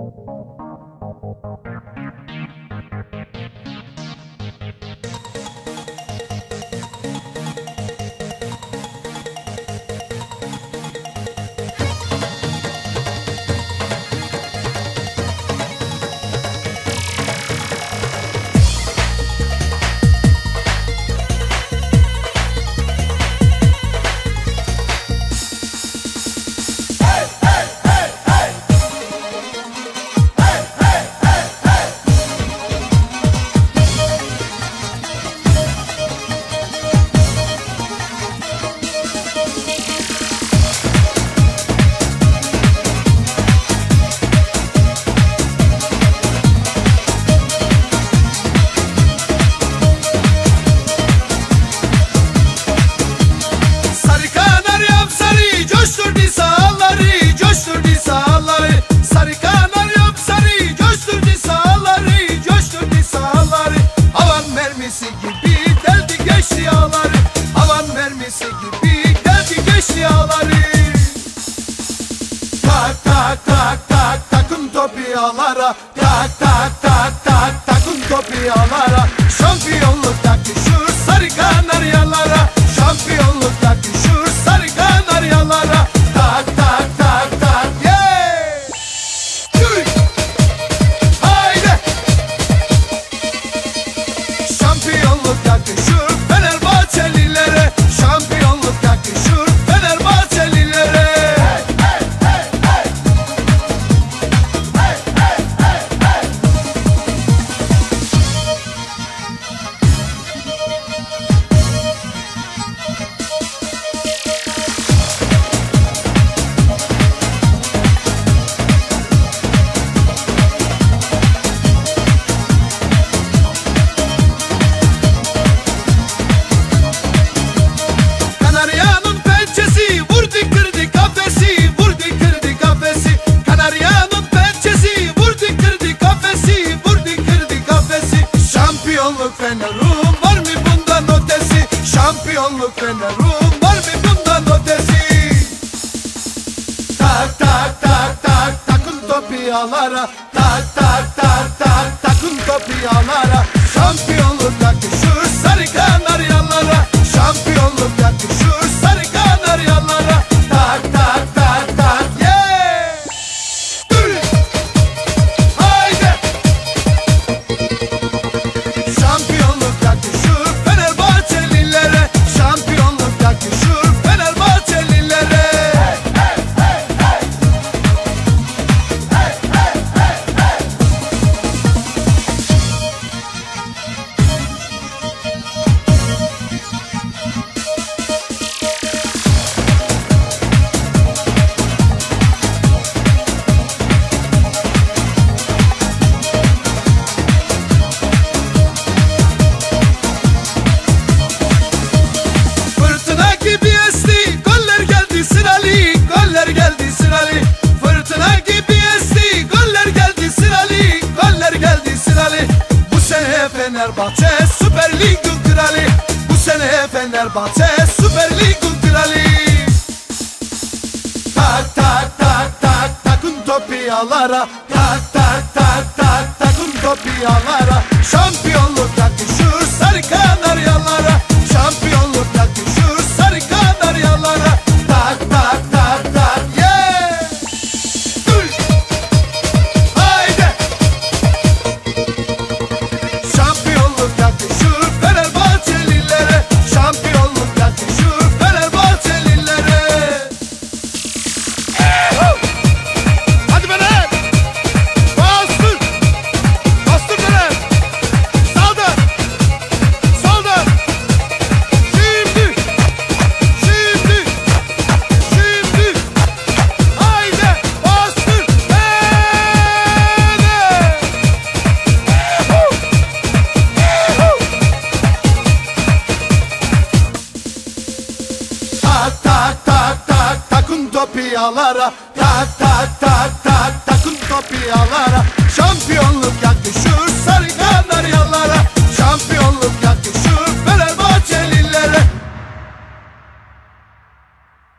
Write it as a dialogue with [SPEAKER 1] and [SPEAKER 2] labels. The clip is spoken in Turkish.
[SPEAKER 1] Thank you. Mermisi gibi deldi geçti yağları Havan mermisi gibi deldi geçti yağları Tak tak tak tak takın topiyalara Tak tak tak tak takın topiyalara Şampiyonluk takışır fenerum var bundan ötesi? Tak tak tak tak takın topiyalara Tak tak tak tak takın topiyalara Şampiyonluk yakışır sarı kanaryalara Fenerbahçe Süper Lig'in kralı Bu sene Fenerbahçe Süper Lig'in kralı Tak tak tak tak takın topiyalara Tak tak tak tak takın topiyalara Şampiyonluk yakışır sarı topiyalara. Tak tak tak tak takın sarı